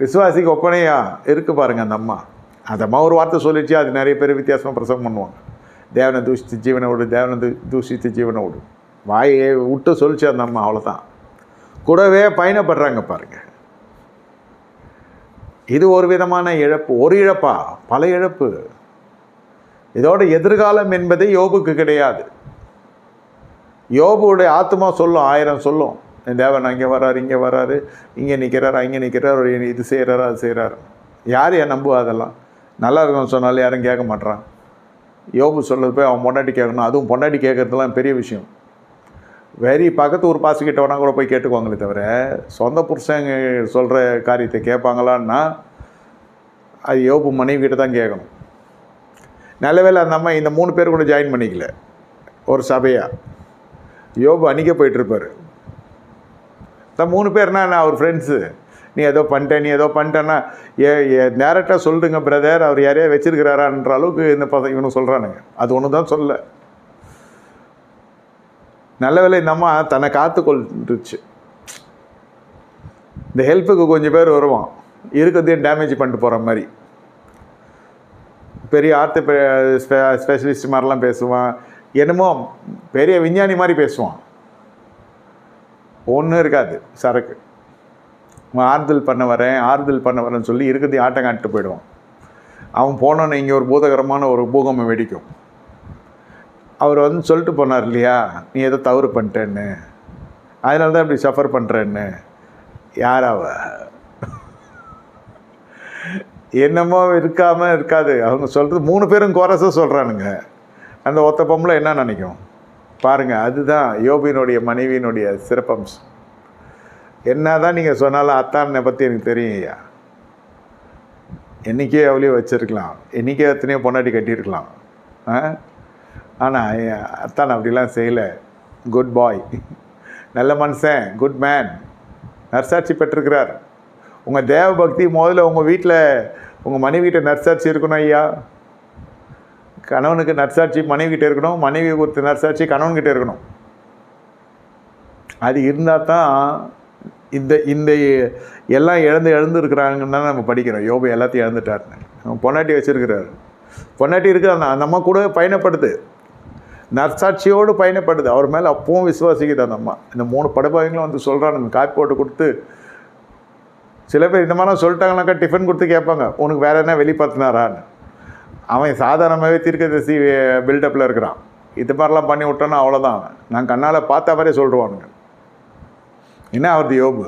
விசுவாசிக்கு ஒப்பனையா? இருக்கு பாருங்க அந்த அம்மா. அந்த அம்மா ஒரு வார்த்தை சொல்லிச்சு அது நிறைய பேர் வித்தியாசமாக பிரசங்கம் பண்ணுவாங்க. தேவனை தூஷித்து ஜீவனை விடு தேவனை தூஷித்து ஜீவனை விடு. வாயை விட்டு சொல்லிச்சு அந்த அம்மா அவ்வளோதான் கூடவே பயணப்படுறாங்க பாருங்கள் இது ஒரு விதமான இழப்பு ஒரு இழப்பா? பல இழப்பு. இதோட எதிர்காலம் என்பதே யோபுக்கு கிடையாது. யோபுடைய ஆத்மா சொல்லும் ஆயிரம் சொல்லும். தேவன் அங்கே வராரு இங்கே வராரு இங்கே நிற்கிறார் அங்கே நிற்கிறாரு இது செய்கிறாரு அது செய்கிறாரு. யார் ஏன் நம்புவா அதெல்லாம்? நல்லா இருக்கும்னு சொன்னாலும் யாரும் கேட்க மாட்றான். யோபு சொல்றது போய் அவன் பொண்டாட்டி கேட்கணும். அதுவும் பொண்டாட்டி கேட்குறதுலாம் பெரிய விஷயம். வெரி பக்கத்து ஊர் பாசுக்கிட்ட வேணா கூட போய் கேட்டுக்குவாங்களே தவிர சொந்த புருஷங்க சொல்கிற காரியத்தை கேட்பாங்களான்னா அது யோபு மனைவி கிட்ட தான் கேட்கணும். நல்ல அந்த அம்மா இந்த மூணு பேர் கூட ஜாயின் பண்ணிக்கல. ஒரு சபையாக யோபு அன்றைக்கே போயிட்டுருப்பார் இந்த மூணு பேர்னா நான் அவர் ஃப்ரெண்ட்ஸு நீ ஏதோ பண்ணிட்ட நீ ஏதோ பண்ணிட்டேன்னா ஏ டேரெக்டாக சொல்லுங்க பிரதர் அவர் யாரையா வச்சிருக்கிறாரான்ற அளவுக்கு இந்த பசங்க இவனு சொல்கிறானுங்க அது ஒன்று தான் சொல்ல. நல்ல வேலை இந்த அம்மா தன்னை காத்து கொண்டுருச்சு இந்த ஹெல்ப்புக்கு கொஞ்சம் பேர் வருவான். இருக்கிறதையும் டேமேஜ் பண்ணிட்டு போகிற மாதிரி. பெரிய ஆர்த்து ஸ்பெஷலிஸ்ட் மாதிரிலாம் பேசுவான். என்னமோ பெரிய விஞ்ஞானி மாதிரி பேசுவான். ஒன்றும் இருக்காது சரக்கு. ஆறுதல் பண்ண வரேன் ஆறுதல் பண்ண வரேன்னு சொல்லி இருக்கிறதையும் ஆட்டம் காட்டிட்டு போயிடுவான். அவன் போனோன்னு இங்கே ஒரு பூதகரமான ஒரு பூகம்பம் வெடிக்கும். அவர் வந்து சொல்லிட்டு போனார் இல்லையா நீ ஏதோ தவறு பண்ணிட்டேன்னு. அதனால தான் இப்படி சஃபர் பண்ணுறேன்னு யாராவ என்னமோ இருக்காமல் இருக்காது. அவங்க சொல்கிறது மூணு பேரும் குறைச சொல்கிறானுங்க அந்த ஒத்த பொம்பளை என்ன நினைக்கும்? பாருங்கள் அதுதான் யோபினுடைய மனைவியினுடைய சிறப்பம்சம். என்ன தான் நீங்கள் சொன்னாலும் அத்தானை பற்றி எனக்கு தெரியும் ஐயா. என்றைக்கே எவ்வளோ வச்சுருக்கலாம். என்றைக்கே எத்தனையோ பொண்டாட்டி கட்டியிருக்கலாம். ஆ? ஆனால் அத்தான் அப்படிலாம் செய்யலை. குட் பாய் நல்ல மனுஷன். குட் மேன் நர்சாட்சி பெற்றிருக்கிறார். உங்கள் தேவ பக்தி முதல்ல உங்கள் வீட்டில் உங்கள் மனைவிகிட்ட நர்சாட்சி இருக்கணும் ஐயா. கணவனுக்கு நர்சாட்சி மனைவிகிட்ட இருக்கணும் மனைவி ஒருத்தர் நர்சாட்சி கணவன்கிட்ட இருக்கணும். அது இருந்தால் தான் இந்த இந்த எல்லாம் இழந்து இழந்து இருக்கிறாங்கன்னு தான் நம்ம படிக்கிறோம். யோபு எல்லாத்தையும் இழந்துட்டாருன்னு பொன்னாட்டி பொண்டாட்டி வச்சிருக்கிறாரு. பொண்டாட்டி இருக்கு அந்த அந்த அம்மா கூட பயணப்படுது. நற்சாட்சியோடு பயணப்படுது. அவர் மேலே அப்பவும் விசுவாசிக்குது அந்த அம்மா. இந்த மூணு படுபாயங்களும் வந்து சொல்கிறானுங்க காப்பி போட்டு கொடுத்து சில பேர் இந்த மாதிரிலாம் சொல்லிட்டாங்கனாக்கா டிஃபன் கொடுத்து கேட்பாங்க. உனக்கு வேறு என்ன வெளிப்படுத்தினாரான்னு. அவன் சாதாரணமாகவே தீர்க்கதரிசி பில்டப்பில் இருக்கிறான். இது மாதிரிலாம் பண்ணி விட்டோன்னா அவ்வளோதான் நான் கண்ணால் பார்த்த மாதிரியே சொல்லிடுவானுங்க என்ன அவரது யோபு?